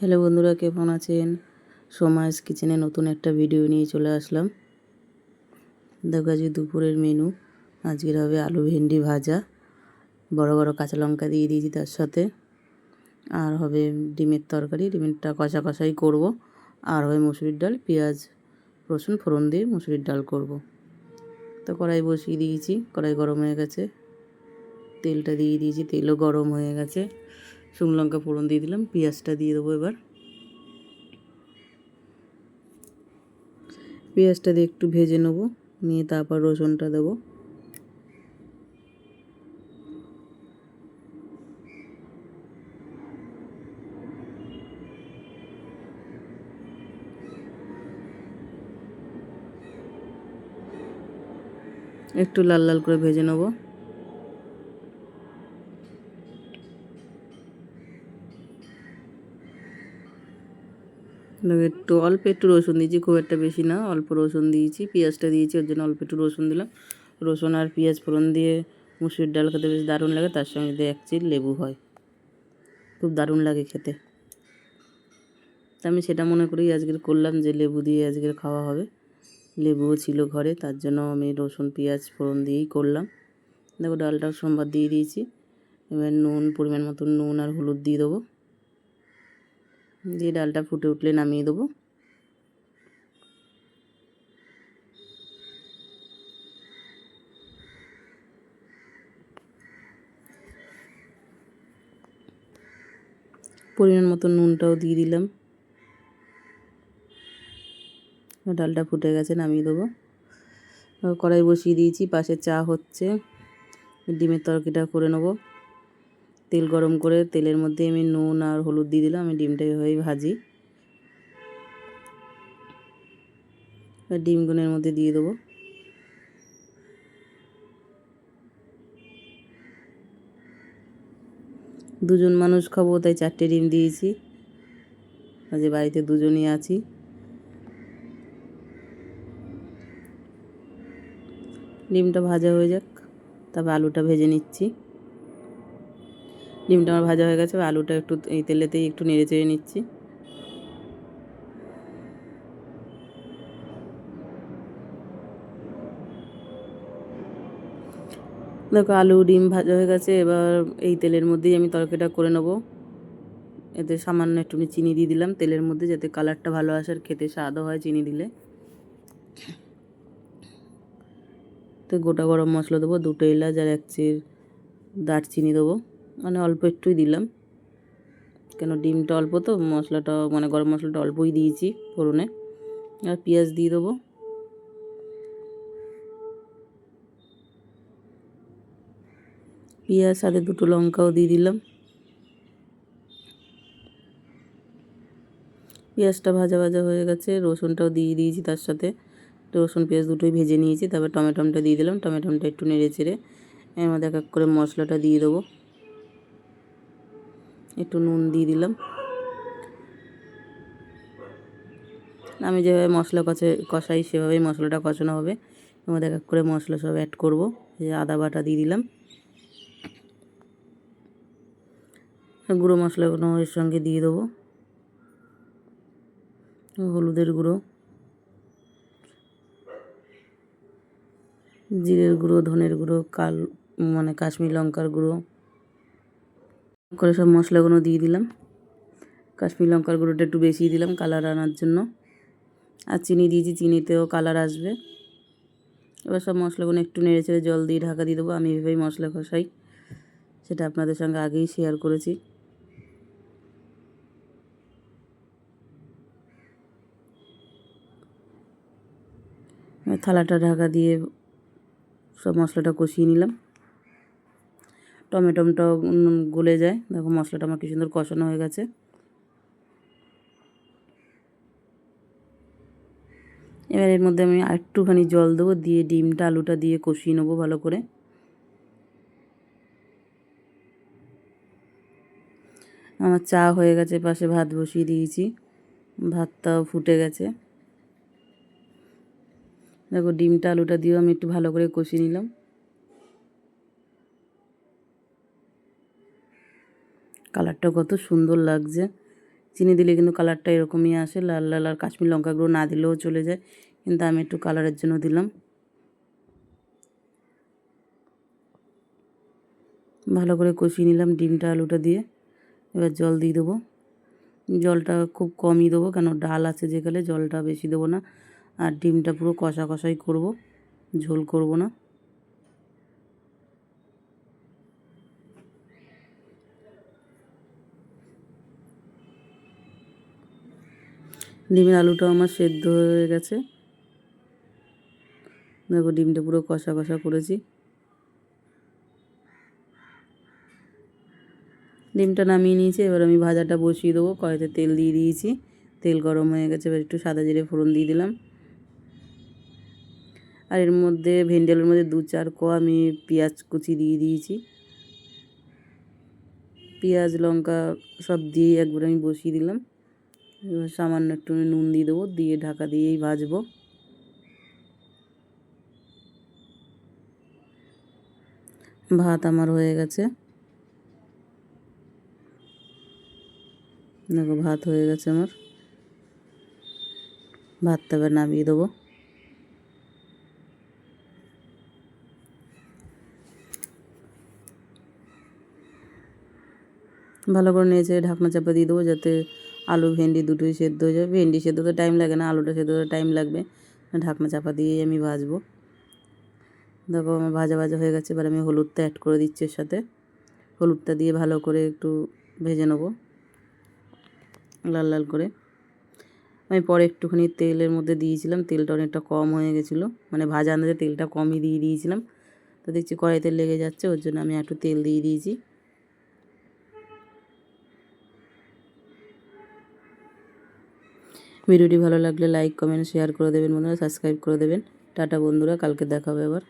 Hello বন্ধুরা, কেমন আছেন? সোমাইস কিচেনে নতুন একটা ভিডিও নিয়ে চলে আসলাম। দেখো আজকে দুপুরের মেনু আজকের হবে আলু ভেন্ডি ভাজা। বড় বড় কাঁচা লঙ্কা দিয়ে দিয়েছি তার সাথে। আর হবে ডিমের তরকারি। ডিমেরটা কষা কষাই করব। আর হবে মুসুরির ডাল, পেঁয়াজ, রসুন, ফোড়ন দিয়ে মুসুরির ডাল করব। তো কড়াই বসিয়ে দিয়েছি। কড়াই গরম হয়ে গেছে। তেলটা দিয়ে দিয়েছি। তেলও গরম হয়ে গেছে। শুকনো লঙ্কা ফোড়ন দিয়ে দিলাম, পেঁয়াজটা দিয়ে দেবো এবার। পেঁয়াজটা দিয়ে একটু ভেজে নেব, নিয়ে তারপর রসুনটা দেবো। একটু লাল লাল করে ভেজে নেব। একটু অল্প একটু রসুন দিয়েছি, খুব একটা বেশি না, অল্প রসুন দিয়েছি, পেঁয়াজটা দিয়েছি, ওর জন্য অল্প একটু রসুন দিলাম। রসুন আর পেঁয়াজ ফোড়ন দিয়ে মুসুরির ডাল খেতে বেশ দারুণ লাগে, তার সঙ্গে যদি এক চিল লেবু হয়। খুব দারুণ লাগে খেতে। তা আমি সেটা মনে করেই আজকের করলাম যে লেবু দিয়ে আজকের খাওয়া হবে। লেবুও ছিল ঘরে, তার জন্য আমি রসুন, পেঁয়াজ ফোড়ন দিয়েই করলাম। দেখো ডালটাও সোমবার দিয়ে দিয়েছি। এবার নুন, পরিমাণ মতো নুন আর হলুদ দিয়ে দেবো। দিয়ে ডালটা ফুটে উঠলে নামিয়ে দেবো। পরিমাণ মতো নুনটাও দিয়ে দিলাম। ডালটা ফুটে গেছে, নামিয়ে দেবো। কড়াই বসিয়ে দিয়েছি, পাশে চা হচ্ছে। ডিমের তরকারিটা করে নেব। তেল গরম করে তেলের মধ্যে আমি নুন আর হলুদ দিয়ে দিলাম, আমি ডিমটা এভাবেই ভাজি। ডিমগুনের মধ্যে দিয়ে দেবো। দুজন মানুষ খাব, তাই চারটে ডিম দিয়েছি। আজ বাড়িতে দুজনই আছি। ডিমটা ভাজা হয়ে যাক তারপর আলুটা ভেজে নিচ্ছি। ডিমটা আমার ভাজা হয়ে গেছে আলুটা একটু এই তেলেতেই একটু নেড়ে চেড়ে নিচ্ছি। দেখো, আলু, ডিম ভাজা হয়ে গেছে, এবার এই তেলের মধ্যেই আমি তরকারিটা করে নেব। এতে সামান্য একটু চিনি দিয়ে দিলাম তেলের মধ্যে, যাতে কালারটা ভালো আসে আর খেতে স্বাদও হয় চিনি দিলে। তো গোটা গরম মশলা দেবো, দুটো এলাচ আর এক চির দারচিনি দেবো। মানে অল্প একটুই দিলাম। কেন ডিমটা অল্প তো, মশলাটা মানে গরম মশলাটা অল্পই দিয়েছি ফোড়নে। আর পেঁয়াজ দিয়ে দেবো। পেঁয়াজ সাথে দুটো লঙ্কাও দিয়ে দিলাম। পেঁয়াজটা ভাজা ভাজা হয়ে গেছে, রসুনটাও দিয়ে দিয়েছি তার সাথে। রসুন, পেঁয়াজ দুটোই ভেজে নিয়েছি, তারপর টমেটোমটা দিয়ে দিলাম। টমেটোমটা একটু নেড়ে চেড়ে, এর মধ্যে এক এক করে মশলাটা দিয়ে দেবো। একটু নুন দিয়ে দিলাম। আমি যেভাবে মশলা কষে কষাই সেভাবেই মশলাটা কষানো হবে। এর মধ্যে এক করে মশলা সব অ্যাড করব। যে আদা বাটা দিয়ে দিলাম। গুঁড়ো মশলাগুলো এর সঙ্গে দিয়ে দেবো। হলুদের গুঁড়ো। জিরের গুঁড়ো, ধনের গুঁড়ো, কাল মানে কাশ্মীর লঙ্কার গুঁড়ো। করে সব মশলাগুলো দিয়ে দিলাম। কাশ্মীর লঙ্কার গুঁড়োটা একটু বেশি দিলাম কালার আনার জন্য। আর চিনি দিয়েছি, চিনিতেও কালার আসবে। এবার সব মশলাগুলো একটু নেড়ে চেড়ে জল দিয়ে ঢাকা দিয়ে দেবো। আমি এভাবেই মশলা কষাই। সেটা আপনাদের সঙ্গে আগেই শেয়ার করেছি। থালাটা ঢাকা দিয়ে সব মশলাটা কষিয়ে নিলাম। টমেটোমটাও গলে যায়। দেখো মশলাটা আমার কি সুন্দর কষানো হয়ে গেছে। এবার এর মধ্যে আমি একটুখানি জল দেবো, দিয়ে ডিমটা, আলুটা দিয়ে কষিয়ে নেব ভালো করে। আমার চা হয়ে গেছে পাশে ভাত বসিয়ে দিয়েছি। ভাতটাও ফুটে গেছে। দেখো ডিমটা, আলুটা দিয়েও আমি একটু ভালো করে কষিয়ে নিলাম। কালারটা কত সুন্দর লাগছে। চিনি দিলে কিন্তু কালারটা এরকমই আসে, লাল লাল আর কাশ্মীর লঙ্কা গুঁড়ো না দিলেও চলে যায়, কিন্তু আমি একটু কালারের জন্য দিলাম। ভালো করে কষিয়ে নিলাম ডিমটা আলুটা দিয়ে, এবার জল দিয়ে দেবো। জলটা খুব কমই দেবো, কেন ডাল আছে যেখানে জলটা বেশি দেবো না, আর ডিমটা পুরো কষা কষাই করব, ঝোল করব না। ডিমের আলুটাও আমার সেদ্ধ হয়ে গেছে। দেখো ডিমটা পুরো কষা কষা করেছি। ডিমটা নামিয়ে নিয়েছি, এবার আমি ভাজাটা বসিয়ে দেবো। কড়াইতে তেল দিয়ে দিয়েছি। তেল গরম হয়ে গেছে, এবার একটু সাদা জিরে ফোড়ন দিয়ে দিলাম। আর এর মধ্যে ভেন্ডি আলুর মধ্যে দু চার কোয়া আমি পেঁয়াজ কুচি দিয়ে দিয়েছি। পেঁয়াজ, লঙ্কা সব দিয়ে একবার আমি বসিয়ে দিলাম। এবার সামান্য একটু নুন দিয়ে দেবো, দিয়ে ঢাকা দিয়েই ভাজবো। ভাত আমার হয়ে গেছে। দেখো ভাত হয়ে গেছে আমার। ভাতটা এবার নামিয়ে দেবো। ভালো করে নিয়েছে ঢাকনা চাপা দিয়ে দেবো যাতে আলু, ভেন্ডি দুটোই সেদ্ধ হয়ে যাবে। ভেন্ডি সেদ্ধ তো টাইম লাগে না, আলুটা সেদ্ধ হতে টাইম লাগবে। ঢাকনা চাপা দিয়েই আমি ভাজবো। দেখো আমার ভাজা ভাজা হয়ে গেছে, এবার আমি হলুদটা অ্যাড করে দিচ্ছি এর সাথে। হলুদটা দিয়ে ভালো করে একটু ভেজে নেব, লাল লাল করে। আমি পরে একটুখানি তেলের মধ্যে দিয়েছিলাম, তেলটা অনেকটা কম হয়ে গেছিল। মানে ভাজা আন্দাজে তেলটা কমই দিয়ে দিয়েছিলাম। তো দেখছি কড়াইতে লেগে যাচ্ছে, ওর জন্য আমি একটু তেল দিয়ে দিয়েছি। ভিডিওটি ভালো লাগলে লাইক কমেন্ট শেয়ার করে দেবেন বন্ধুরা সাবস্ক্রাইব করে দেবেন। টাটা বন্ধুরা, কালকে দেখা হবে আবার।